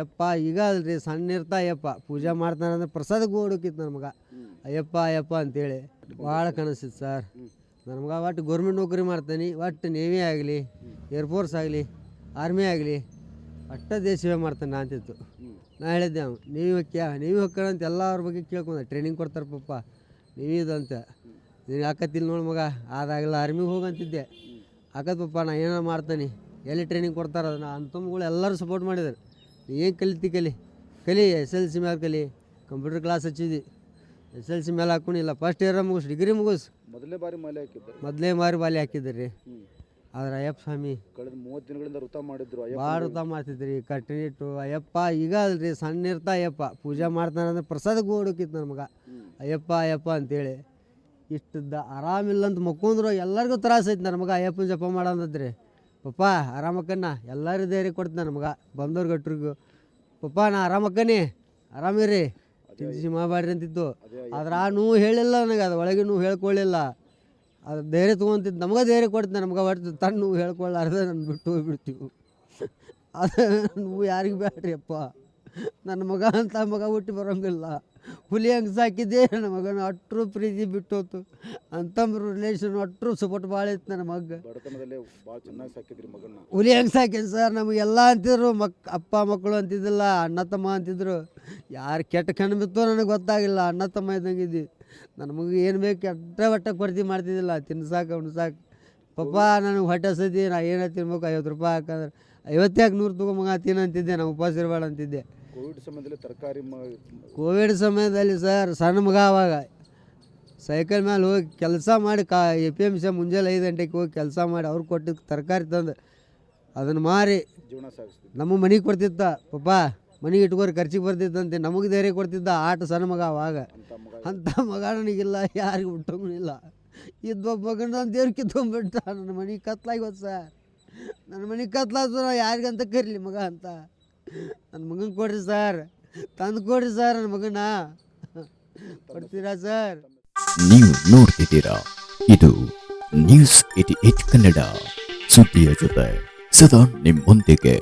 ಅಯ್ಯಪ್ಪ, ಈಗ ಅಲ್ರಿ ಸಣ್ಣ ಇರ್ತಾ ಅಯ್ಯಪ್ಪ. ಪೂಜೆ ಮಾಡ್ತಾನೆ ಅಂದ್ರೆ ಪ್ರಸಾದ ಓಡೋಕಿತ್ತು ನಮ್ಗೆ ಮಗ. ಅಯ್ಯಪ್ಪ ಅಯ್ಯಪ್ಪ ಅಂತೇಳಿ. ಭಾಳ ಕನಸಿತ್ತು ಸರ್. ನಮ್ಗೆ ಮಗ ಒಟ್ಟು ಗೌರ್ಮೆಂಟ್ ನೌಕರಿ ಮಾಡ್ತಾನೆ. ಒಟ್ಟು ನೇವಿ ಆಗಲಿ ಏರ್ಫೋರ್ಸ್ ಆಗಲಿ ಆರ್ಮಿ ಆಗಲಿ ಅಷ್ಟ ದೇಶ ಸೇವೆ ಮಾಡ್ತಾನೆ ನಾ ಅಂತಿತ್ತು. ನಾ ಹೇಳಿದ್ದೆ ಅವ್ನು ನೀವು ಕ್ಯಾ ನೀವು ಹೋಗ್ಕಣ ಅಂತ ಅವ್ರ ಬಗ್ಗೆ ಕೇಳ್ಕೊಂಡೆ. ಟ್ರೈನಿಂಗ್ ಕೊಡ್ತಾರೆ ಪಪ್ಪ ಇದಂತೆ ನೀನು ಹಾಕತ್ತಿಲ್ಲ ನೋಡಿ ಮಗ. ಆದಾಗೆಲ್ಲ ಆರ್ಮಿಗೆ ಹೋಗಂತಿದ್ದೆ ಆಕತ್ ಪಪ್ಪ ನಾ ಏನಾರು ಮಾಡ್ತಾನೆ. ಎಲ್ಲಿ ಟ್ರೈನಿಂಗ್ ಕೊಡ್ತಾರೆ ಅದನ್ನ? ಅಂತಮ್ಗಳು ಎಲ್ಲರೂ ಸಪೋರ್ಟ್ ಮಾಡಿದ್ದಾರೆ ಏನು ಕಲಿತಿ ಕಲಿ? ಕಲಿ ಎಸ್ ಎಲ್ ಸಿ ಮ್ಯಾಲ ಕಲಿ. ಕಂಪ್ಯೂಟರ್ ಕ್ಲಾಸ್ ಹಚ್ಚಿದ್ವಿ ಎಸ್ ಎಲ್ ಸಿ ಮೇಲೆ ಹಾಕೊಂಡಿಲ್ಲ ಫಸ್ಟ್ ಇಯರ್ ಮುಗಿಸ್ ಡಿಗ್ರಿ ಮುಗಿಸ್. ಮೊದಲನೇ ಬಾರಿ ಮಾಲೆ ಹಾಕಿದ್ದಾರೆ. ಮೊದಲೇ ಮಾರಿ ಬಾಲಿ ಹಾಕಿದ್ರಿ. ಆದ್ರೆ ಅಯ್ಯಪ್ಪ ಸ್ವಾಮಿ ಕಳೆದ ಮೂವತ್ತು ದಿನಗಳಿಂದ ವೃತ ಮಾಡಿದ್ರು ಭಾಳ ವೃತ ಮಾಡ್ತಿದ್ರಿ. ಕಟ್ಟಿನಿಟ್ಟು ಅಯ್ಯಪ್ಪ ಈಗ ಅಲ್ರಿ ಸಣ್ಣ ಇರ್ತಾ ಅಯ್ಯಪ್ಪ. ಪೂಜೆ ಮಾಡ್ತಾನೆ ಅಂದ್ರೆ ಪ್ರಸಾದಕ್ಕೆ ಓಡೋಕಿತ್ತು ನನ್ನ ಮಗ. ಅಯ್ಯಪ್ಪ ಅಯ್ಯಪ್ಪ ಅಂತೇಳಿ. ಇಷ್ಟದ ಆರಾಮಿಲ್ಲ ಅಂತ ಮಕ್ಕೊಂಡ್ರು ಎಲ್ಲರಿಗೂ ತ್ರಾಸ ಐತಿ ನನ್ನ ಮಗ. ಅಯ್ಯಪ್ಪನ ಜಪ ಮಾಡಂದ್ರಿ ಪಪ್ಪ ಆರಾಮಕ್ಕನ್ನ? ಎಲ್ಲರೂ ಧೈರ್ಯ ಕೊಡ್ತಾನೆ ನಮ್ಗೆ ಮಗ ಬಂದವ್ರು ಗಟ್ರಿಗೂ ಪಪ್ಪ ನಾ ಆರಾಮಕ್ಕನಿ? ಆರಾಮಿರಿ? ಚಿಂತೆ ಮಾಡಬೇಡ್ರಿ ಅಂತಿತ್ತು. ಆದ್ರೆ ಆ ನೋವು ಹೇಳಿಲ್ಲ ನನಗೆ ಅದು ಒಳಗೆ ನೋವು ಹೇಳ್ಕೊಳ್ಳಿಲ್ಲ ಅದು ಧೈರ್ಯ ತೊಗೊಂತಿದ್ದು ನಮಗೆ ಧೈರ್ಯ ಕೊಡ್ತಾನೆ ನಮ್ಗೆ ಒಟ್ಟು ತನ್ನ ನೋವು ಹೇಳ್ಕೊಳ್ಳಾರ್ದೆ ನಾನು ಬಿಟ್ಟು ಹೋಗ್ಬಿಡ್ತೀವಿ. ಅದು ನೀವು ಯಾರಿಗೆ ಬೇಡ್ರಿ ಅಪ್ಪ? ನನ್ನ ಮಗ ಅಂತ ಮಗ ಹುಟ್ಟಿ ಬರೋಂಗಿಲ್ಲ. ಹುಲಿ ಹಂಗೆ ಸಾಕಿದ್ದೆ ನನ್ನ ಮಗನ ಅಟ್ರು ಪ್ರೀತಿ ಬಿಟ್ಟೋತು. ಅಂತಂಬ್ರು ರಿಲೇಷನ್ ಅಟ್ರು ಸಪೋರ್ಟ್ ಭಾಳ ಇತ್ತು ನನ್ನ ಮಗ. ಬಡತನದಲ್ಲೇ ಭಾಳ ಚೆನ್ನಾಗಿ ಸಾಕಿದ್ರಿ ಮಗನ್ನ. ಹುಲಿ ಹಂಗೆ ಸಾಕಿನ ಸರ್ ನಮಗೆಲ್ಲ ಅಂತಿದ್ರು ಮಕ್ ಅಪ್ಪ ಮಕ್ಕಳು ಅಂತಿದ್ದಿಲ್ಲ ಅಣ್ಣ ತಮ್ಮ ಅಂತಿದ್ರು. ಯಾರು ಕೆಟ್ಟ ಕಣ್ಣು ಬಿತ್ತೋ ನನಗೆ ಗೊತ್ತಾಗಿಲ್ಲ ಅಣ್ಣ ತಮ್ಮ ಇದ್ದಂಗಿದ್ದಿ ನನ್ನ ಮಗ ಏನು ಬೇಕು ಕೆಟ್ಟ ಹೊಟ್ಟ ಕೊರತೆ ಮಾಡ್ತಿದ್ದಿಲ್ಲ ತಿನ್ಸಾಕೆ ಉಣ್ಸಾಕ. ಪಪ್ಪ ನನಗೆ ಹೊಟ್ಟೆ ಹಸದಿ ನಾ ಏನೇ ತಿನ್ಬೇಕು ಐವತ್ತು ರೂಪಾಯಿ ಹಾಕಂದ್ರೆ ಐವತ್ತಾಕೆ ನೂರು ತಗೋ ಮಗ ತಿನ್ನಂತಿದ್ದೆ ನಾವು ಉಪವಾಸ ಇರಬೇಡ ಅಂತಿದ್ದೆ. ಕೋವಿಡ್ ಸಮಯದಲ್ಲಿ ತರಕಾರಿ ಕೋವಿಡ್ ಸಮಯದಲ್ಲಿ ಸರ್ ಸಣ್ಣ ಮಗ ಅವಾಗ ಸೈಕಲ್ ಮೇಲೆ ಹೋಗಿ ಕೆಲಸ ಮಾಡಿ ಕಾ ಎ ಪಿ ಎಂ ಸಿ ಮುಂಜಾನೆ ಐದು ಗಂಟೆಗೆ ಹೋಗಿ ಕೆಲಸ ಮಾಡಿ ಅವ್ರು ಕೊಟ್ಟಿದ್ದು ತರಕಾರಿ ತಂದು ಅದನ್ನು ಮಾರಿ ಜೀವನ ನಮ್ಮ ಮನೆಗೆ ಕೊಡ್ತಿದ್ದ. ಪಪ್ಪ ಮನೆಗೆ ಇಟ್ಕೋರಿ ಖರ್ಚಿಗೆ ಬರ್ತಿತ್ತಂತೆ. ನಮಗೆ ಧೈರ್ಯ ಕೊಡ್ತಿದ್ದ ಆಟ ಸಣ್ಣ ಮಗ ಅವಾಗ ಅಂತ ಮಗ ಅಂಥ ಮಗ ನನಗಿಲ್ಲ ಯಾರಿಗೂ ಬಿಟ್ಟಂಗಿಲ್ಲ ಇದ್ದೊಬ್ಬ ಮಗನ ನಾನು ದೇವ್ರು ಕಿತ್ಕೊಂಡ್ಬಿಟ್ಟ ನನ್ನ ಮನೆಗೆ ಕತ್ಲಾಗಿ ಹೋದ್ ಸರ್. ನನ್ನ ಮನೆಗೆ ಕತ್ಲಾಯ್ತು ನಾ ಯಾರಿಗಂತ ಕರೀಲಿ ಮಗ ಅಂತ. ನನ್ನ ಮಗನ ಕೊಡ್ರಿ ಸರ್. ತಂದು ಕೊಡ್ರಿ ಸರ್ ನನ್ನ ಮಗನ ಕೊಡ್ತೀರಾ ಸರ್? ನೀವು ನೋಡ್ತಿದ್ದೀರಾ, ಇದು ನ್ಯೂಸ್ ಏಟಿ ಏಟ್ ಕನ್ನಡ. ಸುದ್ದಿಯ ಜೊತೆ ಸದಾ ನಿಮ್ಮೊಂದಿಗೆ.